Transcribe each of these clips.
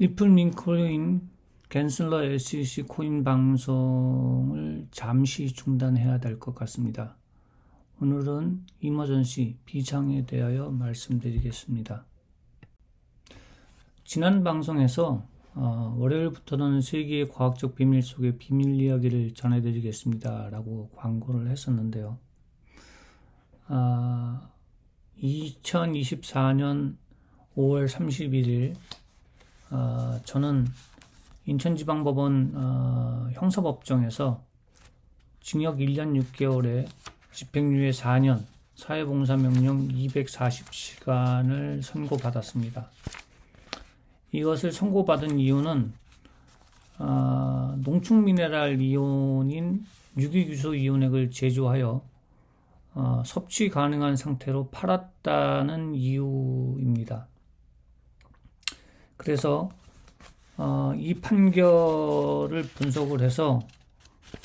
리플 민 코인 겐슬러 SEC 코인 방송을 잠시 중단해야 될 것 같습니다. 오늘은 이머전시 비상에 대하여 말씀드리겠습니다. 지난 방송에서 어, 월요일부터는 세계의 과학적 비밀 속의 비밀 이야기를 전해드리겠습니다. 라고 광고를 했었는데요. 아, 2024년 5월 31일 어, 저는 인천지방법원 어, 형사법정에서 징역 1년 6개월에 집행유예 4년 사회봉사명령 240시간을 선고받았습니다. 이것을 선고받은 이유는 어, 농축미네랄 이온인 유기규소 이온액을 제조하여 어, 섭취 가능한 상태로 팔았다는 이유입니다. 그래서 어, 이 판결을 분석을 해서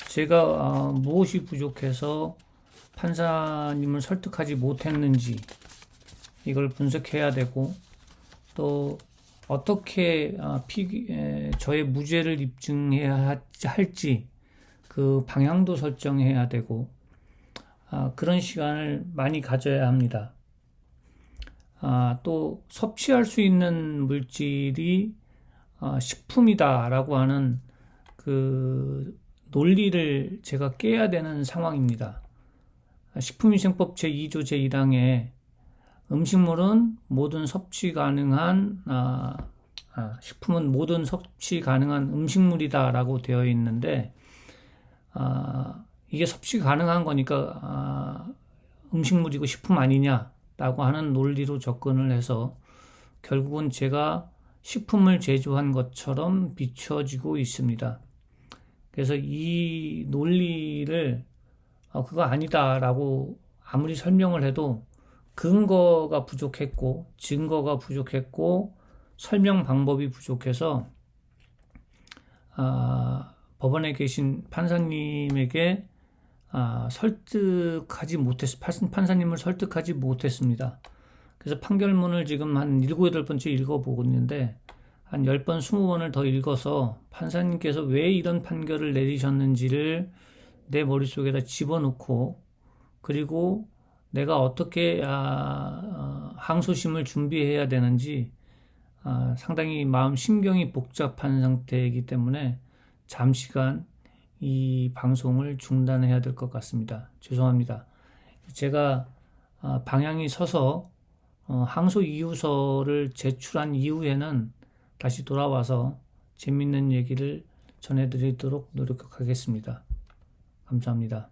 제가 어, 무엇이 부족해서 판사님을 설득하지 못했는지 이걸 분석해야 되고 또 어떻게 어, 피, 에, 저의 무죄를 입증해야 할지 그 방향도 설정해야 되고 아, 그런 시간을 많이 가져야 합니다. 아, 또 섭취할 수 있는 물질이 아, 식품이다라고 하는 그 논리를 제가 깨야 되는 상황입니다. 식품위생법 제2조 제1항에 음식물은 모든 섭취 가능한 아, 아, 식품은 모든 섭취 가능한 음식물이다라고 되어 있는데 아, 이게 섭취 가능한 거니까 아, 음식물이고 식품 아니냐 라고 하는 논리로 접근을 해서 결국은 제가 식품을 제조한 것처럼 비춰지고 있습니다. 그래서 이 논리를 어, 그거 아니다라고 아무리 설명을 해도 근거가 부족했고 증거가 부족했고 설명 방법이 부족해서 아, 법원에 계신 판사님에게 아, 설득하지 못했, 판사님을 설득하지 못했습니다. 그래서 판결문을 지금 한 7, 8번째 읽어보고 있는데, 한 10번, 20번을 더 읽어서 판사님께서 왜 이런 판결을 내리셨는지를 내 머릿속에다 집어넣고, 그리고 내가 어떻게, 아, 어, 항소심을 준비해야 되는지, 아, 상당히 마음, 심경이 복잡한 상태이기 때문에 잠시간 이 방송을 중단해야 될 것 같습니다. 죄송합니다. 제가 아, 방향이 서서 어, 항소 이유서를 제출한 이후에는 다시 돌아와서 재밌는 얘기를 전해드리도록 노력하겠습니다. 감사합니다.